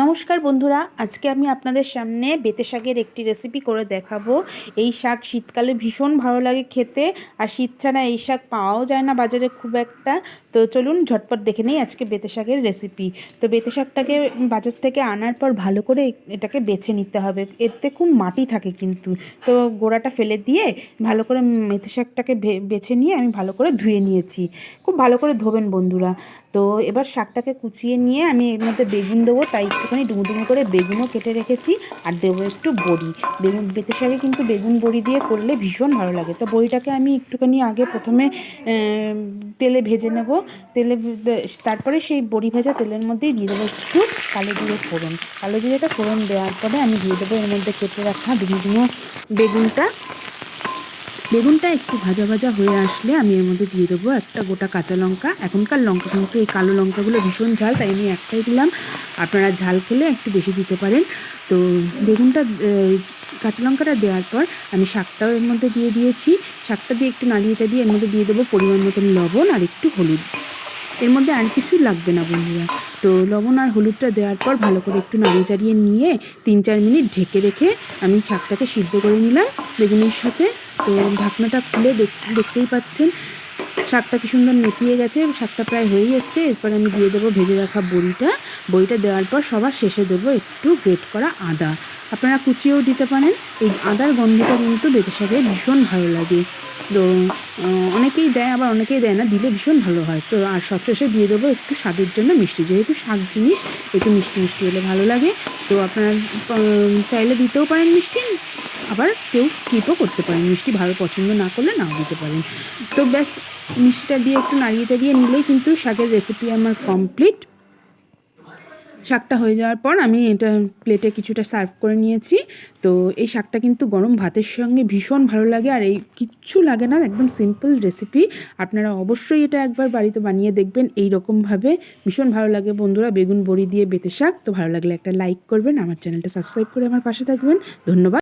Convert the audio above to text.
নমস্কার বন্ধুরা, আজকে আমি আপনাদের সামনে বেতে শাকের একটি রেসিপি করে দেখাবো। এই শাক শীতকালে ভীষণ ভালো লাগে খেতে, আর শীত ছাড়া এই শাক পাওয়াও যায় না বাজারে খুব একটা। তো চলুন ঝটপট দেখে নিই আজকে বেতে শাকের রেসিপি তো বেতে শাকটাকে বাজার থেকে আনার পর ভালো করে এটাকে বেছে নিতে হবে। এতে খুব মাটি থাকে কিন্তু। তো গোড়াটা ফেলে দিয়ে ভালো করে মেথি শাকটাকে বেছে নিয়ে আমি ভালো করে ধুয়ে নিয়েছি। খুব ভালো করে ধোবেন বন্ধুরা। তো এবার শাকটাকে কুচিয়ে নিয়ে আমি এর মধ্যে বেগুন দেবো, তাই একটুখানি ডুমো ডুমো করে বেগুনও কেটে রেখেছি আর দেবো একটু বড়ি। বেগুন বেতে শাকে কিন্তু বেগুন বড়ি দিয়ে করলে ভীষণ ভালো লাগে। তো বড়িটাকে আমি একটুখানি আগে প্রথমে তেলে ভেজে নেব। তেলে তারপরে সেই বড়ি ভেজা তেলের মধ্যেই দিয়ে দেবো একটু কালো জিরে ফোড়ন। কালো জিরেটা ফোড়ন দেওয়ার পরে আমি দিয়ে দেবো এর মধ্যে কেটে রাখা ডুমো ডুমো বেগুনটা। বেগুনটা একটু ভাজা ভাজা হয়ে আসলে আমি এর মধ্যে দিয়ে দেবো একটা গোটা কাঁচা লঙ্কা। এখনকার লঙ্কা কিন্তু এই কালো লঙ্কাগুলো ভীষণ ঝাল, তাই আমি একটাই দিলাম। আপনারা ঝাল খেলে একটু বেশি দিতে পারেন। তো বেগুনটা কাঁচা লঙ্কাটা দেওয়ার পর আমি শাকটাও এর মধ্যে দিয়ে দিয়েছি। শাকটা দিয়ে একটু নাড়িয়ে চাড়িয়ে এর মধ্যে দিয়ে দেবো পরিমাণ মতন লবণ আর একটু হলুদ। এর মধ্যে আর কিছু লাগবে না বন্ধুরা। তো লবণ আর হলুদটা দেওয়ার পর ভালো করে একটু নাড়িয়ে চাড়িয়ে নিয়ে তিন চার মিনিট ঢেকে রেখে আমি শাকটাকে সিদ্ধ করে নিলাম বেগুনের সাথে। তো ঢাকনাটা খুলে দেখতেই পাচ্ছেন। শাকটা কি সুন্দর নেতিয়ে গেছে। শাকটা প্রায় হয়েই এসছে। এরপর আমি দিয়ে দেবো ভেজে রাখা বড়িটা। বড়িটা দেওয়ার পর সবার শেষে দেবো একটু গ্রেট করা আদা। আপনারা কুচিয়েও দিতে পারেন। এই আদার গন্ধটা কিন্তু বেতে শাকে ভীষণ ভালো লাগে। তো অনেকেই দেয়, আবার অনেকেই দেয় না। দিলে ভীষণ ভালো হয়। তো, আর সবশেষে দিয়ে দেবো একটু স্বাদের জন্য মিষ্টি। যেহেতু শাক জিনিস, একটু মিষ্টি মিষ্টি হলে ভালো লাগে। তো আপনারা চাইলে দিতেও পারেন মিষ্টি। আবার কেউ স্কিপও করতে পারেন। মিষ্টি ভালো পছন্দ না করলে নাও দিতে পারেন। তো ব্যাস, মিষ্টিটা দিয়ে একটু নাড়িয়ে চাড়িয়ে নিলেই কিন্তু শাকের রেসিপি আমার কমপ্লিট শাকটা হয়ে যাওয়ার পর আমি এটা প্লেটে কিছুটা সার্ভ করে নিয়েছি। তো এই শাকটা কিন্তু গরম ভাতের সঙ্গে ভীষণ ভালো লাগে আর এই কিচ্ছু লাগে না, একদম সিম্পল রেসিপি আপনারা অবশ্যই এটা একবার বাড়িতে বানিয়ে দেখবেন এই রকমভাবে ভীষণ ভালো লাগে। বন্ধুরা, বেগুন বড়ি দিয়ে বেতে শাক, তো ভালো লাগলে একটা লাইক করবেন, আমার চ্যানেলটা সাবস্ক্রাইব করে আমার পাশে থাকবেন। ধন্যবাদ।